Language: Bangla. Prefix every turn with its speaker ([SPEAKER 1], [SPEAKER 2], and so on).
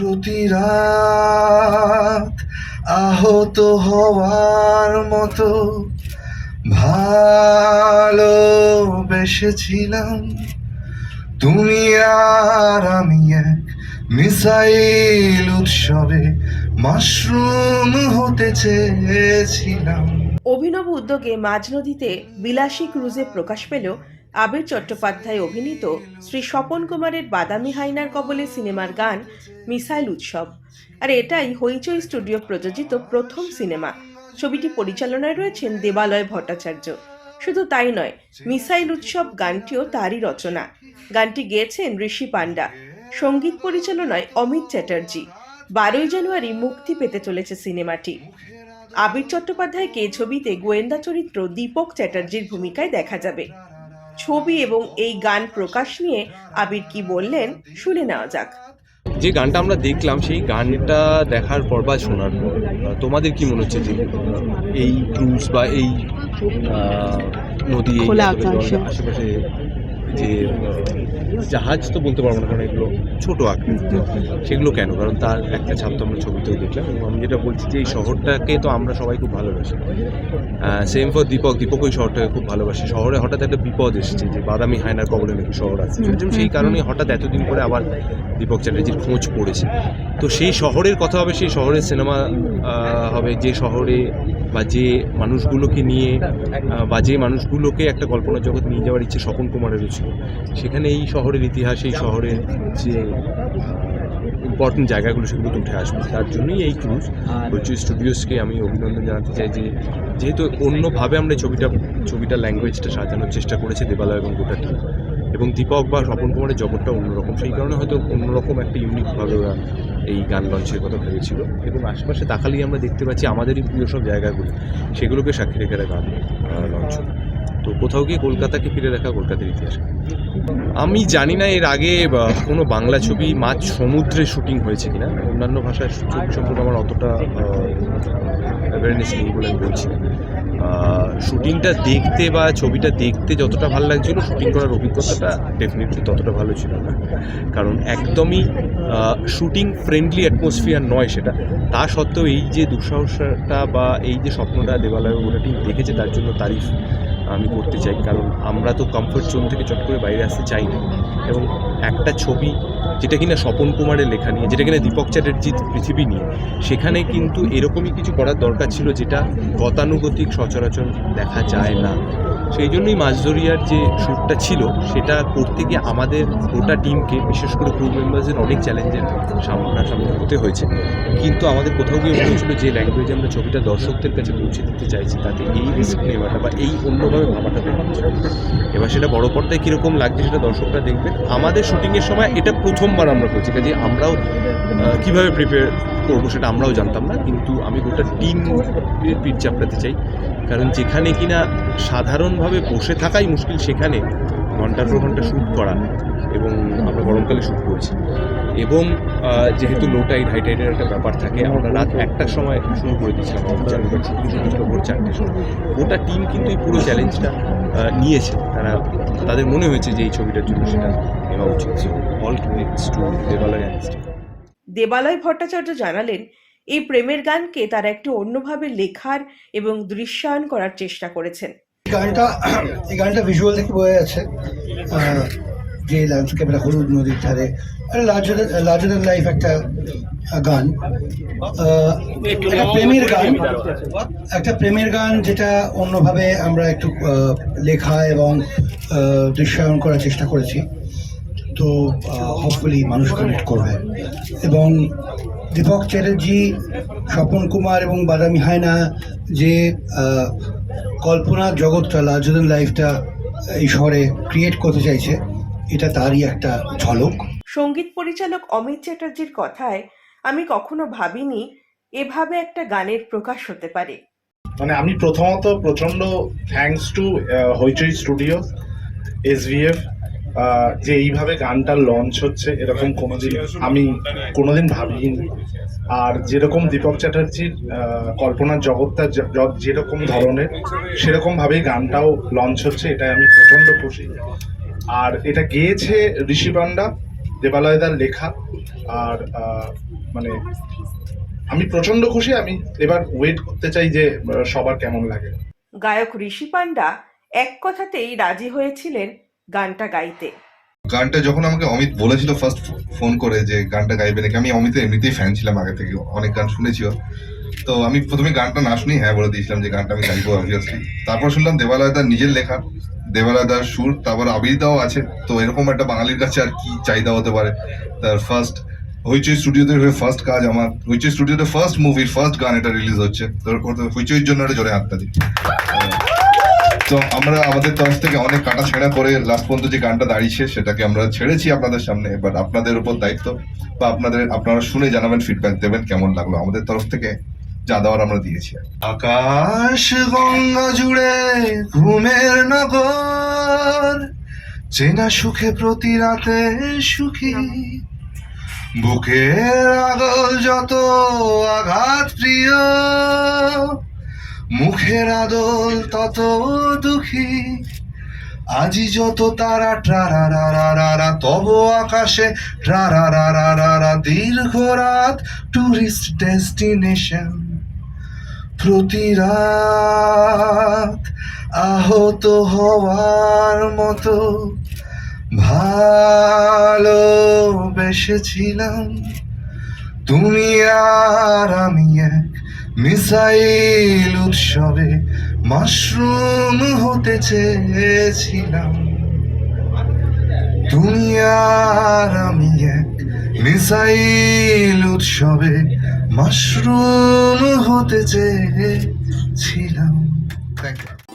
[SPEAKER 1] প্রতি রাত আহত হওয়ার মতো ভালোবেসেছিলাম। তুমি আর আমি এক মিসাইল উৎসবে মাশরুম হতে চেয়েছিলাম।
[SPEAKER 2] অভিনব উদ্যোগে মাঝ নদীতে বিলাসী ক্রুজে প্রকাশ পেল আবির চট্টোপাধ্যায় অভিনীত শ্রী স্বপন কুমারের বাদামি হাইনার কবলে সিনেমার গান মিসাইল উৎসব। আর এটাই হইচই স্টুডিও প্রযোজিত প্রথম সিনেমা। ছবিটি পরিচালনায় রয়েছেন দেবালয় ভট্টাচার্য। শুধু তাই নয়, মিসাইল উৎসব গানটিও তারই রচনা। গানটি গেয়েছেন ঋষি পান্ডা সংগীত পরিচালনায় অমিত চ্যাটার্জি। বারোই জানুয়ারি মুক্তি পেতে চলেছে সিনেমাটি। আবির চট্টোপাধ্যায়কে ছবিতে গোয়েন্দা চরিত্র দীপক চ্যাটার্জির ভূমিকায় দেখা যাবে। ছবি এবং এই গান প্রকাশ নিয়ে আবির কি বললেন শুনে নেওয়া যাক
[SPEAKER 3] যে গানটা আমরা দেখলাম সেই গানটা দেখার পর বা শোনার পর তোমাদের কি মনে হচ্ছে যে এই ক্রুজ বা এই নদী। আশেপাশে যে জাহাজ তো বলতে পারব না কারণ এগুলো ছোটো আকৃতি সেগুলো কেন? কারণ তার একটা ছাপ তো আমরা ছবিতেও দেখলাম এবং আমি যেটা বলছি যে এই শহরটাকে তো আমরা সবাই খুব ভালোবাসি। সেম ফর দীপক দীপক ওই শহরটাকে খুব ভালোবাসে। শহরে হঠাৎ একটা বিপদ এসেছে যে বাদামি হায়নার কবলে নাকি শহর আছে। সেই কারণে হঠাৎ এতদিন পরে আবার দীপক চ্যাটার্জির খোঁজ পড়েছে। তো সেই শহরের কথা হবে সেই শহরের সিনেমা হবে যে শহরে বা যে মানুষগুলোকে নিয়ে বা যে মানুষগুলোকে একটা কল্পনার জগৎ নিয়ে যাওয়ার ইচ্ছে স্বপন কুমারেরও ছিল। সেখানে এই শহরের ইতিহাস এই শহরের যে ইম্পর্টেন্ট জায়গাগুলো সেগুলো উঠে আসবে তার জন্যই এই ক্রুজ বলছি স্টুডিওসকে আমি অভিনন্দন জানাতে চাই যে যেহেতু অন্যভাবে আমরা ছবিটা ছবিটা ল্যাঙ্গুয়েজটা সাজানোর চেষ্টা করেছে দেবালয় এবং গোটা টিম এবং দীপক বা স্বপন কুমারের জগৎটা অন্যরকম সেই কারণে হয়তো অন্যরকম একটা ইউনিকভাবে ওরা এই গান লঞ্চের কথা ভেবেছিল এবং আশেপাশে তাকালেই আমরা দেখতে পাচ্ছি আমাদেরই প্রিয় সব জায়গাগুলো সেগুলোকে সাক্ষী রেখে গান লঞ্চ। তো কোথাও গিয়ে কলকাতাকে ফিরে দেখা কলকাতার ইতিহাস। আমি জানি না এর আগে কোনো বাংলা ছবি মাছ সমুদ্রে শুটিং হয়েছে কিনা। অন্যান্য ভাষায় সম্পর্কে আমার অতটা অ্যাওয়ারনেস নেই বলে আমি বলছি শুটিংটা দেখতে বা ছবিটা দেখতে যতটা ভালো লাগছিল, শুটিং করার অভিজ্ঞতাটা ডেফিনেটলি ততটা ভালো ছিল না। কারণ একদমই শুটিং ফ্রেন্ডলি অ্যাটমসফিয়ার নয় সেটা। তা সত্ত্বেও এই যে দুঃসাহসটা বা এই যে স্বপ্নটা দেবালয় গোটা টিম দেখেছে, তার জন্য তারিফ আমি করতে চাই। কারণ আমরা তো কমফোর্ট জোন থেকে চট করে বাইরে আসতে চাই না। এবং একটা ছবি যেটা কিনা স্বপন কুমারের লেখা নিয়ে, যেটা কিনা দীপক চ্যাটার্জির পৃথিবী নিয়ে, সেখানে কিন্তু এরকমই কিছু করার দরকার ছিল যেটা গতানুগতিক সচরাচর দেখা যায় না। সেই জন্যই মাছদরিয়ার যে শ্যুটটা ছিল, সেটা করতে গিয়ে আমাদের গোটা টিমকে, বিশেষ করে ক্রু মেম্বার্সের অনেক চ্যালেঞ্জের সামনাসামনি হতে হয়েছে। কিন্তু আমাদের কোথাও গিয়ে মনে যে ল্যাঙ্গুয়েজে আমরা ছবিটা দর্শকদের কাছে পৌঁছে দিতে চাইছি, তাতে এই রিস্ক নেওয়াটা বা এই অন্যভাবে ভাবাটা দেখা এবার সেটা বড় পর্দায় কীরকম লাগছে সেটা দর্শকরা দেখবে। আমাদের শুটিংয়ের সময় এটা প্রথমবার আমরা করছি কাজে আমরাও কীভাবে প্রিপেয়ার করব সেটা আমরাও জানতাম না, কিন্তু আমি গোটা টিম পিঠ চাপড়াতে চাই। কারণ যেখানে কিনা সাধারণভাবে বসে থাকাই মুশকিল, সেখানে ঘণ্টার পর ঘণ্টা শ্যুট করা এবং আমরা গরমকালে শ্যুট করেছি। এবং যেহেতু লো টাইড হাই টাইডের একটা ব্যাপার থাকে, আমরা রাত একটার সময় শুরু করে দিয়েছিলাম শুটিং শুরু হয়েছিল ভোর সময়। গোটা টিম কিন্তু এই পুরো চ্যালেঞ্জটা নিয়েছে। তারা তাদের মনে হয়েছে যে এই ছবিটার জন্য সেটা নেওয়া উচিত। All credits to Debaloy and
[SPEAKER 2] Debaloy Bhattacharya জানালেন এই প্রেমের গানকে তারা একটু অন্যভাবে লেখার এবং দৃশ্যায়ন করার চেষ্টা করেছেন।
[SPEAKER 4] গানটা এই গানটা ভিজুয়াল দেখে বোঝা যাচ্ছে যে ল্যান্ডস্কেপের হলুদ নদীর ধারে লার্জার লার্জার লাইফ একটা গান। একটা প্রেমের গান। একটা প্রেমের গান যেটা অন্যভাবে আমরা একটু লেখা এবং দৃশ্যায়ন করার চেষ্টা করেছি। তো হোপফুলি মানুষ কানেক্ট করবে। এবং দীপক চ্যাটার্জি, স্বপন কুমার এবং বাদামি হায়না যে কল্পনা জগৎটা লার্জার লাইফটা এই শহরে ক্রিয়েট করতে চাইছে এটা তারই একটা ঝলক।
[SPEAKER 2] সংগীত পরিচালক অমিত চ্যাটার্জির কথায় আমি কখনো ভাবিনি এভাবে একটা গানের প্রকাশ হতে পারে।
[SPEAKER 5] মানে আমি প্রথমত প্রচণ্ড thanks to Hoichoi studio SVF যে এইভাবে গানটা লঞ্চ হচ্ছে এরকম কোনোদিন আমি কোনোদিন ভাবিনি। আর যেরকম দীপক চ্যাটার্জির আহ, কল্পনার জগৎটা যেরকম ধরনের সেরকমভাবেই গানটাও লঞ্চ হচ্ছে এটাই আমি প্রচণ্ড খুশি। আর এটা গেয়েছে ঋষি পান্ডা দেবালয়দার লেখা। আর মানে আমি প্রচণ্ড খুশি আমি এবার ওয়েট করতে চাই যে সবার কেমন লাগে।
[SPEAKER 2] গায়ক ঋষি পান্ডা এক কথাতেই রাজি হয়েছিলেন গানটা গাইতে।
[SPEAKER 1] গানটা যখন আমাকে অমিত বলেছিল ফার্স্ট ফোন করে যে গানটা গাইবে নাকি আমি অমিতের এমনিতেই ফ্যান ছিলাম আগে থেকে অনেক গান শুনেছিও তো আমি প্রথমে গানটা না শুনেই হ্যাঁ বলে দিয়েছিলাম যে গানটা আমি গাইবো অবভিয়াসলি তারপর শুনলাম দেবালয় দার নিজের লেখা দেবালয় দার সুর, তারপর আবিরদাও আছে। তো এরকম একটা বাঙালির কাছে আর কি চাহিদা হতে পারে? তার ফার্স্ট হইচই স্টুডিওতে ফার্স্ট কাজ আমার। হইচই স্টুডিওতে ফার্স্ট মুভি ফার্স্ট গান এটা রিলিজ হচ্ছে। তো হইচইর জন্য একটা জোরে হাতটা দিই। তো আমরা আমাদের তরফ থেকে অনেক কাটা ছেঁড়া করে লাস্ট পর্যন্ত যে গানটা দাঁড়িয়েছে, সেটাকে আমরা ছেড়েছি আপনাদের সামনে। বাট আপনাদের উপর দায়িত্ব বা আপনাদের, আপনারা শুনে জানাবেন ফিডব্যাক দেবেন, কেমন লাগল আমাদের তরফ থেকে? যা দেওয়ার আমরা দিয়েছি আকাশ গঙ্গা জুড়ে ঘুমের নগর, চেনা সুখে প্রতি রাতে সুখী। বুকের আগল যত আঘাত প্রিয়, মুখের আদল তত দুঃখী। আজি যত তারা ট্রারা তব আকাশে ট্রারা দীর্ঘ রাত টুরিস্ট ডেস্টিনেশন প্রতি রাত আহত হওয়ার মতো ভালোবেসেছিলাম। তুমি আর আমি এক মিসাইল উৎসবে মাশরুম হতে চেয়েছিলাম। তুমি আর আমি এক মিসাইল উৎসবে মাশরুম হতে চেয়েছিলাম। Thank you